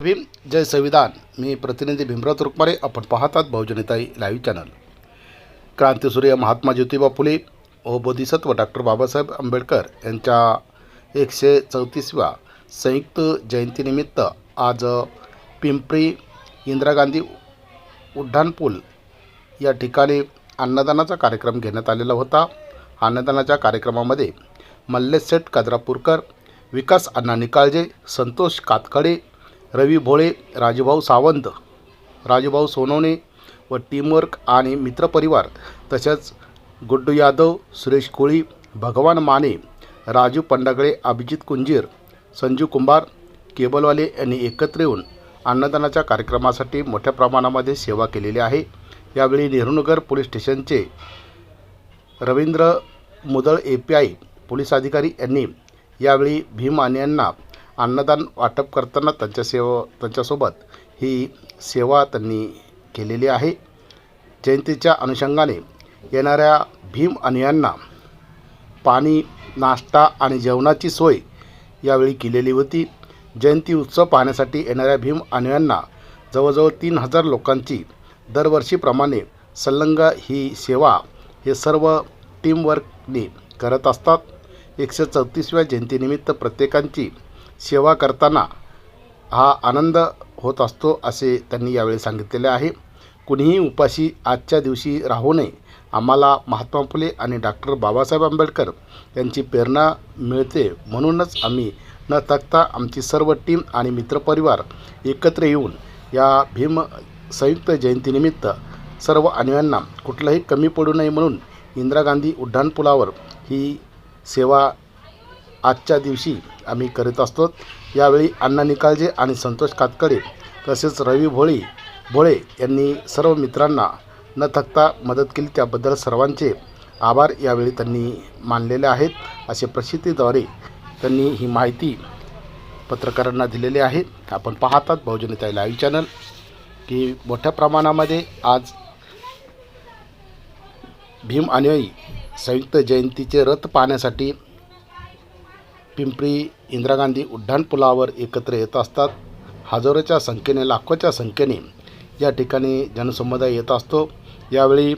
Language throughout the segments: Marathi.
भीम जय संविधान. मी प्रतिनिधी भीमराव तुरुकमारे. आपण पाहतात बहुजनताई लाईव्ह चॅनल. क्रांतीसूर्य महात्मा ज्योतिबा फुले व बोधिसत्व डॉक्टर बाबासाहेब आंबेडकर यांच्या एकशे चौतीसव्या संयुक्त जयंतीनिमित्त आज पिंपरी इंदिरा गांधी उड्डाणपूल या ठिकाणी अन्नदानाचा कार्यक्रम घेण्यात आलेला होता. अन्नदानाच्या कार्यक्रमामध्ये मल्लेशेठ काद्रापूरकर विकास अण्णा निकाळजे संतोष कातखडे रवी भोळे राजूभाऊ सावंत राजूभाऊ सोनवणे व टीमवर्क आणि मित्रपरिवार तसेच गुड्डू यादव सुरेश कोळी भगवान माने राजू पंडागळे अभिजित कुंजीर संजू कुंभार केबलवाले यांनी एकत्र येऊन अन्नदानाच्या कार्यक्रमासाठी मोठ्या प्रमाणामध्ये सेवा केलेली आहे. यावेळी नेहरूनगर पोलीस स्टेशनचे Ravindra Mudal A P I police अधिकारी यांनी यावेळी भीम आणि यांना अन्नदान वाटप करताना त्यांच्या सेवा त्यांच्यासोबत ही सेवा त्यांनी केलेली आहे. जयंतीच्या अनुषंगाने येणाऱ्या भीम अनुयांना पाणी नाश्ता आणि जेवणाची सोय यावेळी केलेली होती. जयंती उत्सव पाहण्यासाठी येणाऱ्या भीम अनुयांना जवळजवळ तीन हजार लोकांची दरवर्षीप्रमाणे संलंग ही सेवा हे सर्व टीमवर्कने करत असतात. एकशे चौतीसव्या जयंतीनिमित्त प्रत्येकांची सेवा करताना हा आनंद होत असतो असे त्यांनी यावेळी सांगितलेले आहे. कुणीही उपाशी आजच्या दिवशी राहू नये आम्हाला महात्मा फुले आणि डॉक्टर बाबासाहेब आंबेडकर यांची प्रेरणा मिळते म्हणूनच आम्ही न थकता आमची सर्व टीम आणि मित्रपरिवार एकत्र येऊन या भीम संयुक्त जयंतीनिमित्त सर्व अनुयांना कुठलंही कमी पडू नये म्हणून इंदिरा गांधी उड्डाणपुलावर ही सेवा आजच्या दिवशी आम्ही करीत असतो. यावेळी अण्णा निकाळजे आणि संतोष कातकडे तसेच रवी भोळी भोळे यांनी सर्व मित्रांना न थकता मदत केली. त्याबद्दल सर्वांचे आभार यावेळी त्यांनी मानलेले आहेत. असे प्रसिद्धीद्वारे त्यांनी ही माहिती पत्रकारांना दिलेली आहे. आपण पाहतात बहुजनताई लाईव्ह चॅनल की मोठ्या प्रमाणामध्ये आज भीम अनुयायी संयुक्त जयंतीचे रथ पाहण्यासाठी पिंपरी इंदिरा गांधी उड्डाणपुलावर एकत्र येत असतात. हजारोच्या संख्येने लाखोच्या संख्येने या ठिकाणी जनसमुदाय येत असतो. यावेळी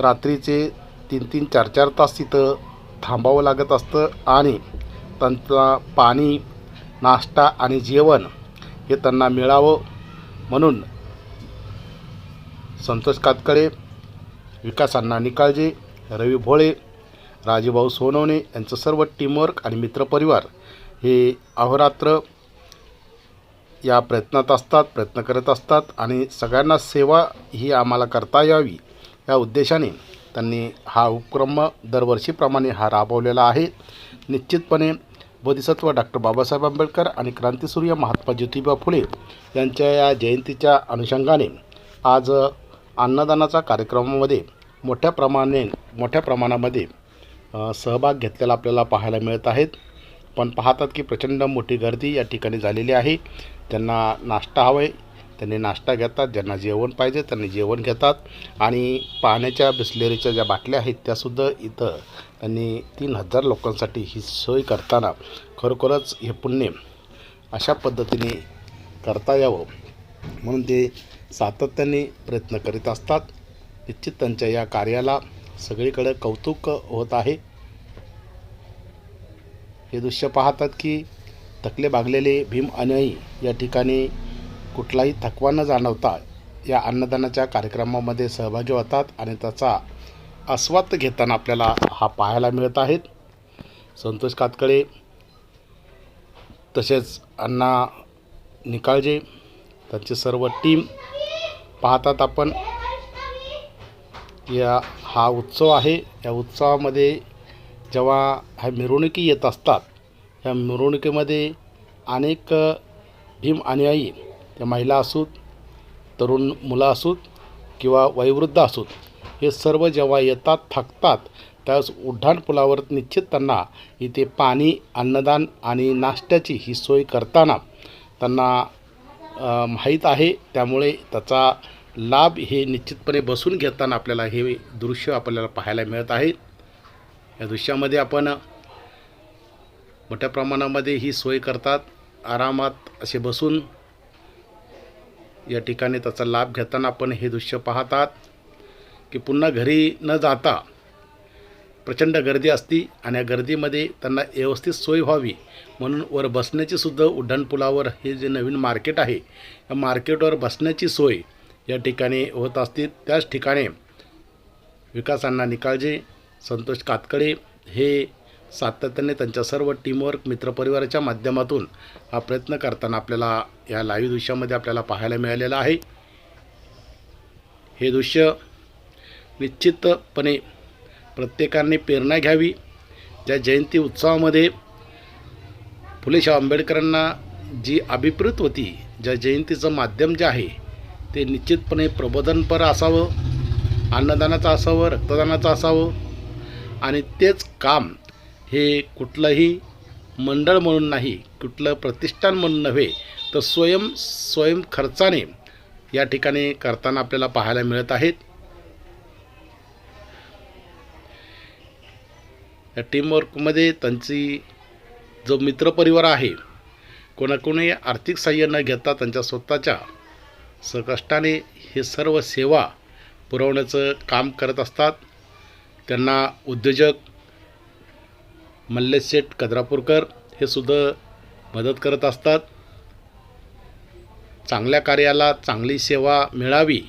रात्रीचे तीन तीन चार चार तास तिथं थांबावं लागत असतं आणि त्यांचा पाणी नाश्ता आणि जेवण हे त्यांना मिळावं म्हणून संतोष कातकडे विकास अण्णा निकाळजे रवी भोळे राजूभाऊ सोनवणे यांचं सर्व टीमवर्क आणि मित्रपरिवार हे अहोरात्र या प्रयत्नात असतात प्रयत्न करत असतात आणि सगळ्यांना सेवा ही आम्हाला करता यावी या उद्देशाने त्यांनी हा उपक्रम दरवर्षीप्रमाणे हा राबवलेला आहे. निश्चितपणे बोधिसत्व डॉक्टर बाबासाहेब आंबेडकर आणि क्रांतीसूर्य महात्मा ज्योतिबा फुले यांच्या या जयंतीच्या अनुषंगाने आज अन्नदानाचा कार्यक्रमामध्ये मोठ्या प्रमाणे मोठ्या प्रमाणामध्ये सहभाग घेतलेला आपल्याला पाहायला मिळत आहेत. पण पाहतात की प्रचंड मोठी गर्दी या ठिकाणी झालेली आहे. त्यांना नाश्ता हवा आहे. त्यांनी नाश्ता घेतात. ज्यांना जेवण पाहिजे त्यांनी जेवण घेतात. आणि पाण्याच्या बिस्लेरीच्या ज्या बाटल्या आहेत त्यासुद्धा इथं त्यांनी तीन हजार लोकांसाठी ही सोय करताना खरोखरच हे पुण्य अशा पद्धतीने करता यावं म्हणून ते सातत्याने प्रयत्न करीत असतात. निश्चित त्यांच्या या कार्याला सगळीकडे कौतुक होत आहे. हे दृश्य पाहतात की थकले भागलेले भीम अनुयायी या ठिकाणी कुठलाही थकवा न जाणवता या अन्नदानाच्या कार्यक्रमामध्ये सहभागी होतात आणि त्याचा आस्वाद घेताना आपल्याला हा पाहायला मिळत आहेत. संतोष कातकडे तसेच अण्णा निकाळजे त्यांची सर्व टीम पाहतात आपण. या हा उत्सव आहे. या उत्सवामध्ये जेव्हा ह्या मिरवणुकी येत असतात या मिरवणुकीमध्ये अनेक भीम अनुयायी त्या महिला असोत तरुण मुलं असोत किंवा वयोवृद्ध असोत हे सर्व जेव्हा येतात थकतात त्यावेळेस उड्डाणपुलावर निश्चित त्यांना इथे पाणी अन्नदान आणि नाश्त्याची ही सोय करताना त्यांना माहीत आहे. त्यामुळे त्याचा लाभ हे निश्चितपणे बसून घेताना आपल्याला हे दृश्य आपल्याला पाहायला मिळत आहे. या दृश्यामध्ये आपण मोठ्या प्रमाणामध्ये ही सोय करतात. आरामात असे बसून या ठिकाणी त्याचा लाभ घेताना आपण हे दृश्य पाहतात की पुन्हा घरी न जाता प्रचंड गर्दी असती आणि या गर्दीमध्ये त्यांना व्यवस्थित सोय व्हावी. म्हणून वर बसण्याची सुद्धा उड्डाणपुलावर हे जे नवीन मार्केट आहे या मार्केटवर बसण्याची सोय या ठिकाणी होत असतील. त्याच ठिकाणी विकासांना निकाळजी निकाळजे संतोष कातकडे हे सातत्याने त्यांच्या सर्व टीमवर्क मित्रपरिवाराच्या माध्यमातून हा प्रयत्न करताना आपल्याला या लाईव्ह दृश्यामध्ये आपल्याला पाहायला मिळालेलं आहे. हे दृश्य निश्चितपणे प्रत्येकाने प्रेरणा घ्यावी. ज्या जयंती उत्सवामध्ये फुले शाह आंबेडकरांना जी अभिप्रेत होती ज्या जयंतीचं माध्यम जे आहे ते निश्चितपणे प्रबोधनपर असावं अन्नदानाचं असावं रक्तदानाचं असावं. आणि तेच काम हे कुठलंही मंडळ म्हणून नाही कुठलं प्रतिष्ठान म्हणून नव्हे तर स्वयं स्वयं खर्चाने या ठिकाणी करताना आपल्याला पाहायला मिळत आहेत. या टीमवर्कमध्ये त्यांची जो मित्रपरिवार आहे कोणाकोणी आर्थिक सहाय्य न घेता त्यांच्या स्वतःच्या सकष्टाने हे सर्व सेवा पुरवण्याचं काम करत असतात. त्यांना उद्योजक मल्लेशेठ कद्रापूरकर हे सुद्धा मदत करत असतात. चांगल्या कार्याला चांगली सेवा मिळावी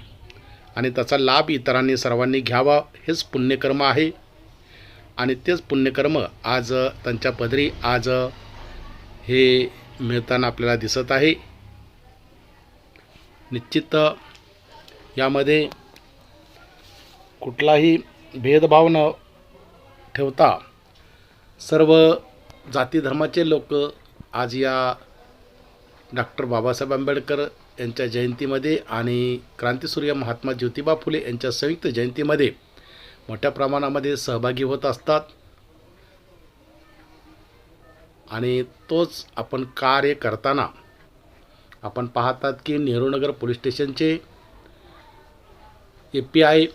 आणि त्याचा लाभ इतरांनी सर्वांनी घ्यावा हेच पुण्यकर्म आहे. आणि तेच पुण्यकर्म आज त्यांच्या पदरी आज हे मिळताना आपल्याला दिसत आहे. निश्चित यामध्ये कुठलाही भेदभाव न ठेवता सर्व जाती धर्माचे लोक आज या डॉक्टर बाबासाहेब आंबेडकर यांच्या जयंतीमध्ये आणि क्रांतीसूर्य महात्मा ज्योतिबा फुले यांच्या संयुक्त जयंतीमध्ये मोठ्या प्रमाणामध्ये सहभागी होत असतात. आणि तोच आपण कार्य करताना आपण पाहतात की नेहरूनगर पोलीस स्टेशनचे ए पी आय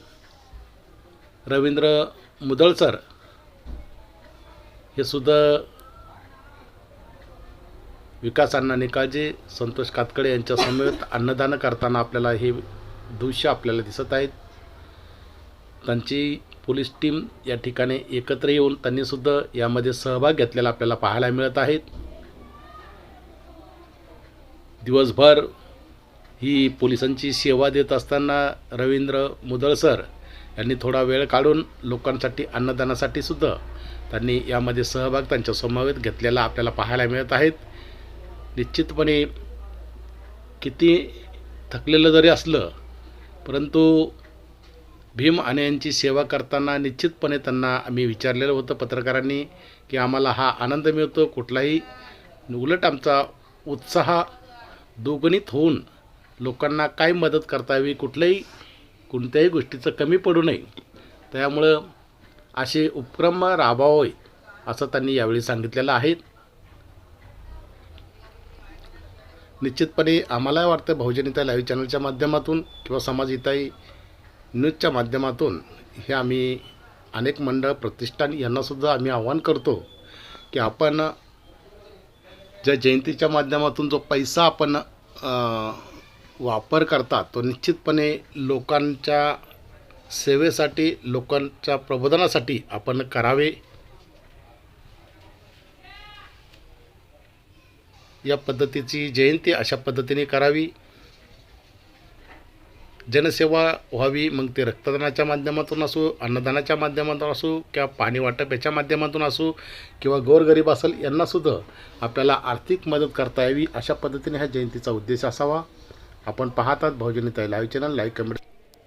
रवींद्र मुदळसर हे सुद्धा विकास अण्णा निकाजे संतोष कातकडे यांच्यासमवेत अन्नदान करताना आपल्याला हे दृश्य आपल्याला दिसत आहेत. त्यांची पोलीस टीम या ठिकाणी एकत्र येऊन त्यांनीसुद्धा यामध्ये सहभाग घेतलेला आपल्याला पाहायला मिळत आहेत. दिवसभर ही पोलिसांची सेवा देत असताना रवींद्र मुदळसर यांनी थोडा वेळ काढून लोकांसाठी अन्नदानासाठी सुद्धा त्यांनी यामध्ये सहभाग त्यांच्या समवेत घेतलेला आपल्याला पाहायला मिळत आहेत. निश्चितपणे किती थकलेलं जरी असलं परंतु भीम आणि यांची सेवा करताना निश्चितपणे त्यांना आम्ही विचारलेलं होतं पत्रकारांनी की आम्हाला हा आनंद मिळतो कुठलाही उलट आमचा उत्साह दुगणित होऊन लोकांना काय मदत करता यावी कुठल्याही कोणत्याही गोष्टीचं कमी पडू नये. त्यामुळं असे उपक्रम राबवावे असं त्यांनी यावेळी सांगितलेलं आहे. निश्चितपणे आम्हाला वाटतं बहुजनिता लाईव्ह चॅनलच्या माध्यमातून किंवा समाजहिताई न्यूजच्या माध्यमातून हे आम्ही अनेक मंडळ प्रतिष्ठान यांनासुद्धा आम्ही आव्हान करतो की आपण ज्या जयंतीच्या माध्यमातून जो पैसा आपण वापर करतात तो निश्चितपणे लोकांच्या सेवेसाठी लोकांच्या प्रबोधनासाठी आपण करावे. या पद्धतीची जयंती अशा पद्धतीने करावी. जनसेवा व्हावी मग ते रक्तदानाच्या माध्यमातून असो अन्नदानाच्या माध्यमातून असो किंवा पाणी वाटप याच्या माध्यमातून असो किंवा गोरगरीब असेल यांनासुद्धा आपल्याला आर्थिक मदत करता यावी अशा पद्धतीने ह्या जयंतीचा उद्देश असावा. आपण पाहतात बहुजनिता लाईव्ह चॅनल लाईक कमेंट.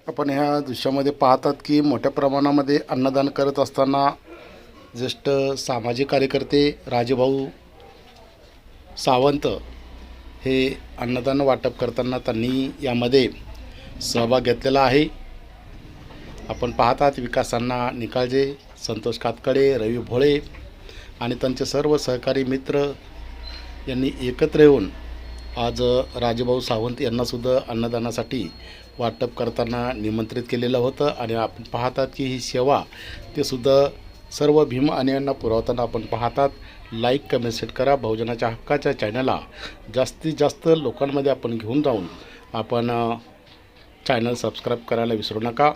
आपण ह्या दृश्यामध्ये पाहतात की मोठ्या प्रमाणामध्ये अन्नदान करत असताना ज्येष्ठ सामाजिक कार्यकर्ते राजेभाऊ सावंत हे अन्नदान वाटप करताना त्यांनी यामध्ये सहभाग घेतलेला आहे. आपण पाहतात विकासांना निकाळजे संतोष कातकडे रवी भोळे आणि त्यांचे सर्व सहकारी मित्र यांनी एकत्र येऊन आज राजेभाऊ सावंत यांनासुद्धा अन्नदानासाठी वाटप करताना निमंत्रित केलेलं होतं आणि आपण पाहतात की ही सेवा ते सुद्धा सर्व भीम आणि यांना पुरवताना आपण पाहतात. लाईक कमेंट सेट करा. बहुजनाच्या हक्काच्या चॅनलला जास्तीत जास्त लोकांमध्ये आपण घेऊन जाऊन आपण चॅनल सबस्क्राईब करायला विसरू नका.